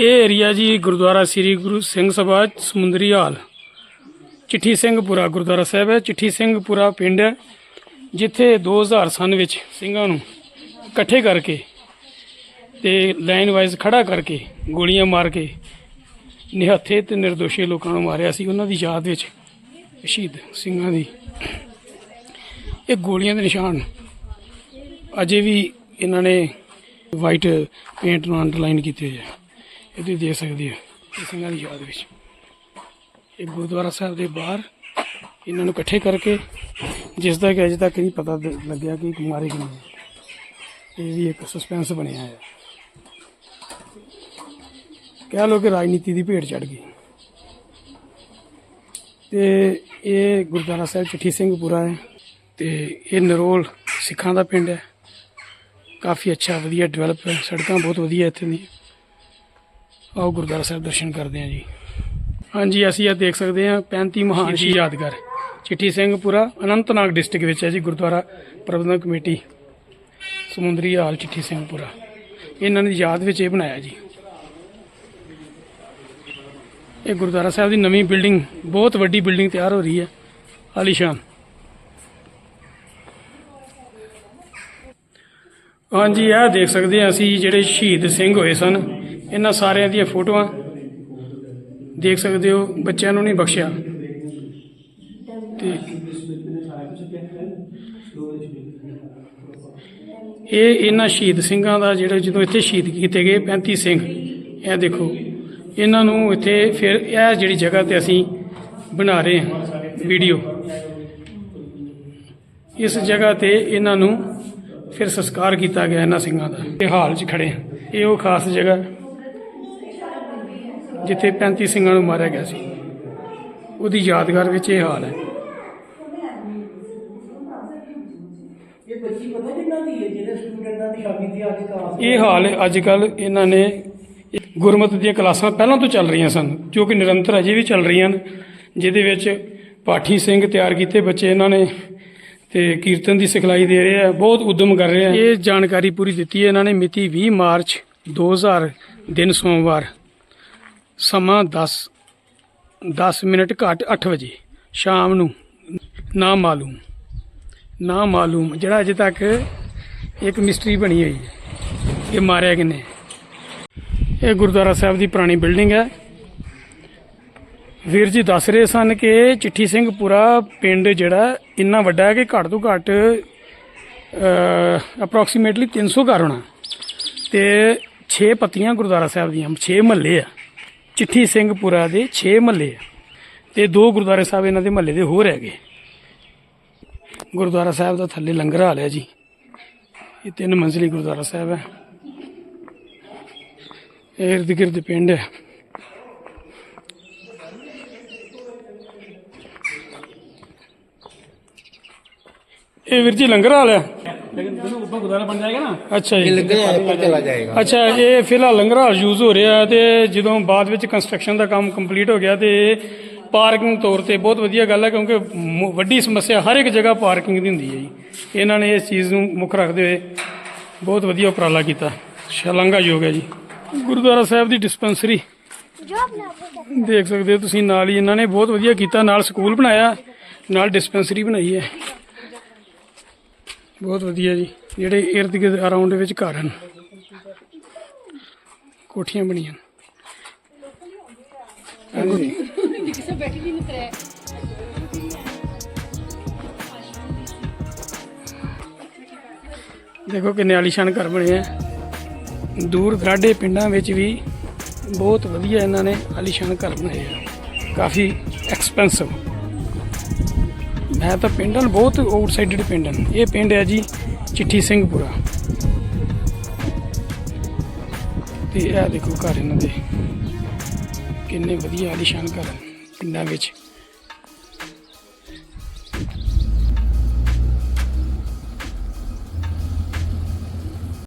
ਇਹ ਏਰੀਆ ਜੀ ਗੁਰਦੁਆਰਾ ਸ੍ਰੀ ਗੁਰੂ ਸਿੰਘ ਸਭਾ ਸਮੁੰਦਰੀ ਹਾਲ। ਚਿੱਠੀ ਸਿੰਘਪੁਰਾ ਗੁਰਦੁਆਰਾ ਸਾਹਿਬ ਹੈ। ਚਿੱਠੀ ਸਿੰਘਪੁਰਾ ਪਿੰਡ ਹੈ, ਜਿੱਥੇ 2000 ਸਨ ਵਿੱਚ ਸਿੰਘਾਂ ਨੂੰ ਇਕੱਠੇ ਕਰਕੇ ਤੇ ਲਾਈਨ ਵਾਈਜ਼ ਖੜਾ ਕਰਕੇ ਗੋਲੀਆਂ ਮਾਰ ਕੇ ਨਿਹੱਥੇ ਤੇ નિર્ਦੋਸ਼ੀ ਲੋਕਾਂ ਨੂੰ ਮਾਰਿਆ ਸੀ। ਉਹਨਾਂ ਦੀ ਯਾਦ ਵਿੱਚ ਸ਼ਹੀਦ ਸਿੰਘਾਂ ਦੀ ਇਹ ਗੋਲੀਆਂ ਦੇ ਨਿਸ਼ਾਨ ਅਜੇ ਵੀ ਇਹਨਾਂ ਨੇ ਵਾਈਟ ਪੇਂਟ ਨਾਲ ਅੰਡਰਲਾਈਨ ਕੀਤੇ ਹੋਏ ਆ। ਇਹ ਤੁਸੀਂ ਦੇਖ ਸਕਦੇ ਹੋ ਇਹ ਸਿੰਘਾਂ ਦੀ ਯਾਦ ਵਿੱਚ। ਇਹ ਗੁਰਦੁਆਰਾ ਸਾਹਿਬ ਦੇ ਬਾਹਰ ਇਹਨਾਂ ਨੂੰ ਇਕੱਠੇ ਕਰਕੇ ਜਿਸ ਦਾ ਕਿ ਅਜੇ ਤੱਕ ਨਹੀਂ ਪਤਾ ਲੱਗਿਆ ਕਿ ਮਾਰੇ ਕਿ ਨਹੀਂ ਇਹ ਵੀ ਇੱਕ ਸਸਪੈਂਸ ਬਣਿਆ ਹੈ ਕਹਿ ਲੋ ਕਿ ਰਾਜਨੀਤੀ ਦੀ ਭੇਟ ਚੜ ਗਈ। ਤੇ ਇਹ ਗੁਰਦੁਆਰਾ ਸਾਹਿਬ ਚਿੱਠੀ ਸਿੰਘਪੁਰਾ ਹੈ ਤੇ ਇਹ ਨਰੋਲ ਸਿੱਖਾਂ ਦਾ ਪਿੰਡ ਹੈ। ਕਾਫੀ ਅੱਛਾ, ਵਧੀਆ ਡਿਵੈਲਪ ਹੈ। ਸੜਕਾਂ ਬਹੁਤ ਵਧੀਆ ਇੱਥੇ ਦੀਆਂ। ਆਓ ਗੁਰਦੁਆਰਾ ਸਾਹਿਬ ਦਰਸ਼ਨ ਕਰਦੇ ਹਾਂ ਜੀ। ਹਾਂਜੀ ਅਸੀਂ ਇਹ ਦੇਖ ਸਕਦੇ ਹਾਂ 35 ਮਹਾਨ ਸ਼ਹੀਦ ਯਾਦਗਾਰ। ਚਿੱਠੀ ਸਿੰਘਪੁਰਾ ਅਨੰਤਨਾਗ ਡਿਸਟ੍ਰਿਕਟ ਵਿੱਚ ਹੈ ਜੀ ਗੁਰਦੁਆਰਾ ਪ੍ਰਬੰਧਕ ਕਮੇਟੀ ਸਮੁੰਦਰੀ ਹਾਲ ਚਿੱਠੀ ਸਿੰਘਪੁਰਾ। ਇਹਨਾਂ ਦੀ ਯਾਦ ਵਿੱਚ ਇਹ ਬਣਾਇਆ ਜੀ। ਇਹ ਗੁਰਦੁਆਰਾ ਸਾਹਿਬ ਦੀ ਨਵੀਂ ਬਿਲਡਿੰਗ ਬਹੁਤ ਵੱਡੀ ਬਿਲਡਿੰਗ ਤਿਆਰ ਹੋ ਰਹੀ ਹੈ। ਆਲੀਸ਼ਾਨ ਹਾਂਜੀ ਇਹ ਦੇਖ ਸਕਦੇ ਹਾਂ ਅਸੀਂ ਜਿਹੜੇ ਸ਼ਹੀਦ ਸਿੰਘ ਹੋਏ ਸਨ। ਇਹਨਾਂ ਸਾਰਿਆਂ ਦੀਆਂ ਫੋਟੋਆਂ ਦੇਖ ਸਕਦੇ ਹੋ, ਬੱਚਿਆਂ ਨੂੰ ਨਹੀਂ ਬਖਸ਼ਿਆ। ਤੇ ਇਹ ਇਹਨਾਂ ਸ਼ਹੀਦ ਸਿੰਘਾਂ ਦਾ ਜਿਹੜੇ ਜਦੋਂ ਇੱਥੇ ਸ਼ਹੀਦ ਕੀਤੇ ਗਏ 35 ਸਿੰਘ, ਇਹ ਦੇਖੋ, ਇਹਨਾਂ ਨੂੰ ਇੱਥੇ ਫਿਰ ਇਹ ਜਿਹੜੀ ਜਗ੍ਹਾ ਤੇ ਅਸੀਂ ਬਣਾ ਰਹੇ ਹਾਂ ਵੀਡੀਓ। ਇਸ ਜਗ੍ਹਾ ਤੇ ਇਹਨਾਂ ਨੂੰ ਫਿਰ ਸੰਸਕਾਰ ਕੀਤਾ ਗਿਆ ਇਹਨਾਂ ਸਿੰਘਾਂ ਦਾ। ਇਹ ਹਾਲ 'ਚ ਖੜੇ ਇਹ ਉਹ ਖਾਸ ਜਗ੍ਹਾ ਜਿੱਥੇ 35 ਸਿੰਘਾਂ ਨੂੰ ਮਾਰਿਆ ਗਿਆ ਸੀ। ਉਹਦੀ ਯਾਦਗਾਰ ਵਿੱਚ ਇਹ ਹਾਲ ਹੈ। ਇਹ ਹਾਲ ਅੱਜ ਕੱਲ ਇਹਨਾਂ ਨੇ ਗੁਰਮਤਿ ਦੀਆਂ ਕਲਾਸਾਂ ਪਹਿਲਾਂ ਤੋਂ ਚੱਲ ਰਹੀਆਂ ਸਨ ਜੋ ਕਿ ਨਿਰੰਤਰ ਅਜੇ ਵੀ ਚੱਲ ਰਹੀਆਂ ਨੇ ਜਿਹਦੇ ਵਿੱਚ ਪਾਠੀ ਸਿੰਘ ਤਿਆਰ ਕੀਤੇ ਬੱਚੇ ਇਹਨਾਂ ਨੇ ਤੇ ਕੀਰਤਨ ਦੀ ਸਿਖਲਾਈ ਦੇ ਰਹੇ ਆ ਬਹੁਤ ਉਦਮ ਕਰ ਰਹੇ ਆ। ਇਹ ਜਾਣਕਾਰੀ ਪੂਰੀ ਦਿੱਤੀ ਹੈ ਇਹਨਾਂ ਨੇ ਮਿਤੀ 20 ਮਾਰਚ 2000 ਦਿਨ ਸੋਮਵਾਰ। ਸਮਾਂ 10 10 ਮਿੰਟ ਘੱਟ 8 ਵਜੇ, ਸ਼ਾਮ ਨੂੰ, ਨਾ ਮਾਲੂਮ ਨਾ ਮਾਲੂਮ, ਜਿਹੜਾ ਅਜੇ ਤੱਕ ਇੱਕ ਮਿਸਟਰੀ ਬਣੀ ਹੋਈ ਹੈ, ਇਹ ਮਾਰਿਆ ਕਿਨੇ? ਇਹ ਗੁਰਦੁਆਰਾ ਸਾਹਿਬ ਦੀ ਪੁਰਾਣੀ ਬਿਲਡਿੰਗ ਹੈ। ਵੀਰ ਜੀ ਦੱਸ ਰਹੇ ਸਨ ਕਿ ਚਿੱਠੀ ਸਿੰਘ ਪੂਰਾ ਪਿੰਡ ਜਿਹੜਾ ਇੰਨਾ ਵੱਡਾ ਹੈ ਕਿ ਘੱਟ ਤੋਂ ਘੱਟ ਅਪਰੋਕਸੀਮੇਟਲੀ 300 ਘਰ ਹੋਣਾ। ਤੇ 6 ਪੱਤੀਆਂ ਗੁਰਦੁਆਰਾ ਸਾਹਿਬ ਦੀਆਂ 6 ਮਹੱਲੇ ਆ। ਚਿੱਠੀ ਸਿੰਘਪੁਰਾ ਦੇ 6 ਮਹੱਲੇ ਆ ਤੇ ਦੋ ਗੁਰਦੁਆਰੇ ਸਾਹਿਬ ਇਹਨਾਂ ਦੇ ਮਹੱਲੇ ਦੇ ਹੋਰ ਹੈਗੇ। ਗੁਰਦੁਆਰਾ ਸਾਹਿਬ ਦਾ ਥੱਲੇ ਲੰਗਰ ਹਾਲ ਹੈ ਜੀ। ਇਹ ਤਿੰਨ ਮੰਜ਼ਲੀ ਗੁਰਦੁਆਰਾ ਸਾਹਿਬ ਹੈ। ਇਹ ਇਰਦ ਗਿਰਦ ਪਿੰਡ ਹੈ। ਇਹ ਵੀਰ ਜੀ ਲੰਗਰ ਹਾਲ ਹੈ। ਲੇਕਿਨ ਜਦੋਂ ਉੱਪਰ ਗੁਰਦੁਆਰਾ ਬਣ ਜਾਏਗਾ ਨਾ ਅੱਛਾ ਜੀ पर चला जाएगा ਅੱਛਾ ਇਹ ਫਿਲਹਾਲ ਲੰਗਰ ਹਾਲ ਯੂਜ਼ ਹੋ ਰਿਹਾ ਤੇ ਜਦੋਂ ਬਾਅਦ ਵਿੱਚ ਕੰਸਟਰਕਸ਼ਨ ਦਾ ਕੰਮ ਕੰਪਲੀਟ ਹੋ ਗਿਆ ਤੇ ਪਾਰਕਿੰਗ ਤੌਰ ਤੇ ਬਹੁਤ ਵਧੀਆ ਗੱਲ ਹੈ ਕਿਉਂਕਿ ਮ- ਵੱਡੀ ਸਮੱਸਿਆ ਹਰ ਇੱਕ ਜਗ੍ਹਾ ਪਾਰਕਿੰਗ ਦੀ ਹੁੰਦੀ ਹੈ ਜੀ ਇਹਨਾਂ ਨੇ ਇਸ ਚੀਜ਼ ਨੂੰ ਮੁੱਖ ਰੱਖਦੇ ਹੋਏ ਬਹੁਤ ਵਧੀਆ ਉਪਰਾਲਾ ਕੀਤਾ ਸ਼ਲਾਘਾਯੋਗ ਹੈ ਜੀ ਗੁਰਦੁਆਰਾ ਸਾਹਿਬ ਦੀ ਡਿਸਪੈਂਸਰੀ ਦੇਖ ਸਕਦੇ ਹੋ ਤੁਸੀਂ ਨਾਲ ਹੀ ਇਹਨਾਂ ਨੇ ਬਹੁਤ ਵਧੀਆ ਕੀਤਾ ਨਾਲ ਸਕੂਲ ਬਣਾਇਆ ਨਾਲ ਡਿਸਪੈਂਸਰੀ ਬਣਾਈ ਹੈ ਬਹੁਤ ਵਧੀਆ ਜੀ ਜਿਹੜੇ ਇਰਦ ਗਿਰਦ ਅਰਾਊਂਡ ਵਿੱਚ ਘਰ ਹਨ। ਕੋਠੀਆਂ ਬਣੀਆਂ। ਦੇਖੋ ਕਿੰਨੇ ਆਲੀਸ਼ਾਨ ਘਰ ਬਣੇ ਆ। ਦੂਰ ਦਰਾਡੇ ਪਿੰਡਾਂ ਵਿੱਚ ਵੀ ਬਹੁਤ ਵਧੀਆ ਇਹਨਾਂ ਨੇ ਆਲੀਸ਼ਾਨ ਘਰ ਬਣਾਏ ਆ। ਕਾਫੀ ਐਕਸਪੈਂਸਿਵ ਮੈਂ ਤਾਂ ਪਿੰਡ ਹਨ ਬਹੁਤ ਆਊਟਸਾਈਡਡ ਪਿੰਡ ਹਨ ਇਹ ਪਿੰਡ ਹੈ ਜੀ ਚਿੱਠੀ ਸਿੰਘਪੁਰਾ ਤੇ ਇਹ ਦੇਖੋ ਘਰ ਇਹਨਾਂ ਦੇ। ਕਿੰਨੇ ਵਧੀਆ ਆਲੀਸ਼ਾਨ ਘਰ ਪਿੰਡਾਂ ਵਿੱਚ।